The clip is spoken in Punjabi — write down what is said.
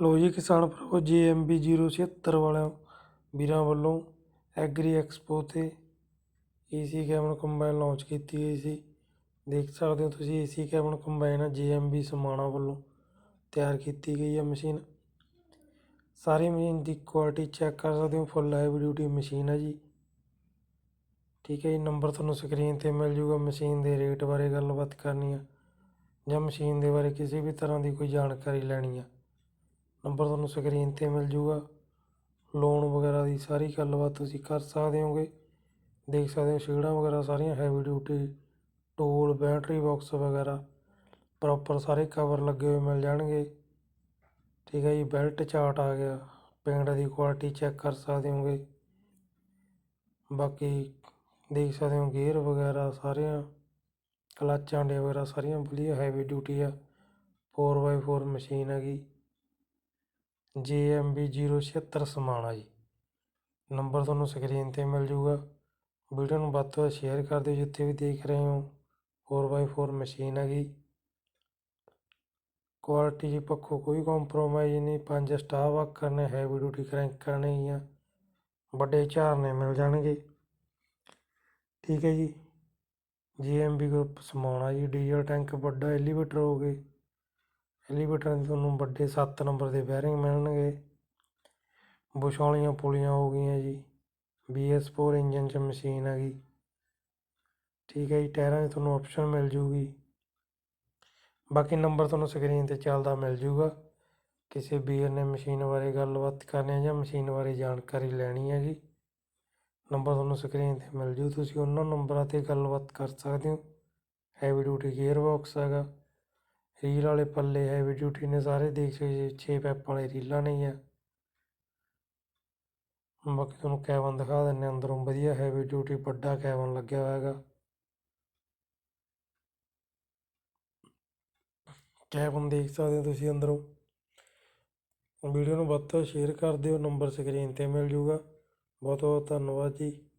ਲੋ ਜੀ ਕਿਸਾਨ ਭਰਾਵੋ, ਜੀਐਮਬੀ 076 ਵਾਲਿਆਂ ਵੀਰਾਂ ਵੱਲੋਂ ਐਗਰੀ ਐਕਸਪੋ ਤੇ ਏਸੀ ਕੈਬਨ ਕੰਬਾਈਨ ਲਾਂਚ ਕੀਤੀ ਗਈ ਸੀ। ਦੇਖ ਸਕਦੇ ਹੋ ਤੁਸੀਂ, AC cabin combine GMB Samana ਵੱਲੋਂ ਤਿਆਰ ਕੀਤੀ ਗਈ ਹੈ ਮਸ਼ੀਨ। ਸਾਰੀ ਮਸ਼ੀਨ ਦੀ ਕੁਆਲਿਟੀ ਚੈੱਕ ਕਰ ਸਕਦੇ ਹੋ, ਫੁੱਲ ਲਾਈਵ ਡਿਊਟੀ ਮਸ਼ੀਨ ਹੈ ਜੀ। ਠੀਕ ਹੈ ਜੀ, ਨੰਬਰ ਤੁਹਾਨੂੰ ਸਕਰੀਨ ਤੇ ਮਿਲ ਜੂਗਾ, ਮਸ਼ੀਨ ਦੇ ਰੇਟ ਬਾਰੇ ਗੱਲਬਾਤ ਕਰਨੀ ਆ ਜਾਂ ਮਸ਼ੀਨ ਦੇ ਬਾਰੇ ਕਿਸੇ ਵੀ ਤਰ੍ਹਾਂ ਦੀ ਕੋਈ ਜਾਣਕਾਰੀ ਲੈਣੀ ਆ। ਨੰਬਰ ਤੁਹਾਨੂੰ ਸਕਰੀਨ ਤੇ ਮਿਲ ਜੂਗਾ। ਲੋਨ ਵਗੈਰਾ ਦੀ ਸਾਰੀ ਗੱਲਬਾਤ ਤੁਸੀਂ ਕਰ ਸਕਦੇ ਹੋਗੇ। ਦੇਖ ਸਕਦੇ ਹੋ ਸ਼ੀਲਡਾਂ ਵਗੈਰਾ ਸਾਰੀਆਂ heavy duty tool battery box ਵਗੈਰਾ ਪ੍ਰੋਪਰ ਸਾਰੇ ਕਵਰ ਲੱਗੇ ਹੋਏ ਮਿਲ ਜਾਣਗੇ। ਠੀਕ ਹੈ ਜੀ ਬੈਲਟ ਚਾਰਟ ਆ ਗਿਆ। ਪੇਂਟ ਦੀ ਕੁਆਲਿਟੀ ਚੈੱਕ ਕਰ ਸਕਦੇ ਹੋਗੇ। ਬਾਕੀ ਦੇਖ ਸਕਦੇ ਹੋ ਗੇਅਰ ਵਗੈਰਾ ਸਾਰੀਆਂ ਕਲੱਚ ਆਂਡੇ ਵਗੈਰਾ ਸਾਰੀਆਂ ਵਧੀਆ ਹੈਵੀ ਡਿਊਟੀ ਆ। 4x4 ਮਸ਼ੀਨ ਹੈਗੀ। ਜੇ ਐਮ ਬੀ JMB 076 ਸਮਾਣਾ ਜੀ। ਨੰਬਰ ਤੁਹਾਨੂੰ ਸਕਰੀਨ ਤੇ ਮਿਲ ਜੂਗਾ। ਵੀਡੀਓ ਨੂੰ ਵੱਧ ਤੋਂ ਵੱਧ ਸ਼ੇਅਰ ਕਰ ਦਿਓ ਜਿੱਥੇ ਵੀ ਦੇਖ ਰਹੇ ਹੋ। 4x4 ਮਸ਼ੀਨ ਹੈਗੀ ਕੁਆਲਿਟੀ ਜੀ ਪੱਖੋਂ ਕੋਈ ਕੰਪਰੋਮਾਈਜ਼ ਨਹੀਂ। ਪੰਜ ਸਟਾਰ ਵਰਕ ਨੇ ਹੈਵੀ ਡਿਊਟੀ ਕਰੈਂਕਾਂ ਕਰਨੇ ਹੀ ਵੱਡੇ ਝਾਰਨੇ ਮਿਲ ਜਾਣਗੇ। ਠੀਕ ਹੈ ਜੀ। ਜੀਐਮਬੀ ਗਰੁੱਪ ਸਮਾਉਣਾ ਜੀ, ਡੀਜ਼ਲ ਟੈਂਕ ਵੱਡਾ ਐਲੀਵੇਟਰ ਹੋ ਗਏ। ਐਲੀਵੇਟਰਾਂ ਦੇ ਤੁਹਾਨੂੰ ਵੱਡੇ ਸੱਤ ਨੰਬਰ ਦੇ ਬੈਰਿੰਗ ਮਿਲਣਗੇ। ਬੁਸ਼ ਵਾਲੀਆਂ ਪੁਲੀਆਂ ਹੋ ਗਈਆਂ ਜੀ। BS4 ਇੰਜਨ 'ਚ ਮਸ਼ੀਨ ਹੈਗੀ ਠੀਕ ਹੈ ਜੀ, ਟਾਇਰਾਂ 'ਚ ਤੁਹਾਨੂੰ ਆਪਸ਼ਨ ਮਿਲ ਜੂਗੀ। ਬਾਕੀ ਨੰਬਰ ਤੁਹਾਨੂੰ ਸਕਰੀਨ ਤੇ ਚੱਲਦਾ ਮਿਲ ਜੂਗਾ। ਕਿਸੇ ਵੀਰ ਨੇ ਮਸ਼ੀਨ ਬਾਰੇ ਗੱਲਬਾਤ ਕਰਨੀ ਹੈ ਜਾਂ ਮਸ਼ੀਨ ਬਾਰੇ ਜਾਣਕਾਰੀ ਲੈਣੀ ਹੈ ਜੀ। ਨੰਬਰ ਤੁਹਾਨੂੰ ਸਕਰੀਨ ਤੇ ਮਿਲ ਜੂ। ਤੁਸੀਂ ਉਹਨਾਂ ਨੰਬਰਾਂ ਤੇ ਗੱਲਬਾਤ ਕਰ ਸਕਦੇ ਹੋ। ਹੈਵੀ ਡਿਊਟੀ ਗੇਅਰ ਬਾਕਸ ਹੈਗਾ। ਰੀਲ ਵਾਲੇ ਪੱਲੇ ਹੈਵੀ ਡਿਊਟੀ ਨੇ ਸਾਰੇ ਦੇਖ ਸਕਦੇ 6 ਪੈਪ ਵਾਲੇ ਰੀਲਾਂ ਨਹੀਂ ਆ। ਬਾਕੀ ਤੁਹਾਨੂੰ ਕੈਬਨ ਦਿਖਾ ਦਿੰਨੇ ਅੰਦਰੋਂ ਵਧੀਆ ਹੈਵੀ ਡਿਊਟੀ, ਵੱਡਾ ਕੈਬਨ ਲੱਗਿਆ ਹੋਇਆ ਹੈਗਾ। ਕੈਬਨ ਦੇਖ ਸਕਦੇ ਹੋ ਤੁਸੀਂ ਅੰਦਰੋਂ। ਵੀਡੀਓ ਨੂੰ ਵੱਧ ਤੋਂ ਸ਼ੇਅਰ ਕਰ ਦਿਓ, ਨੰਬਰ ਸਕਰੀਨ ਤੇ ਮਿਲ ਜੂਗਾ। ਬਹੁਤ ਬਹੁਤ ਧੰਨਵਾਦ ਜੀ।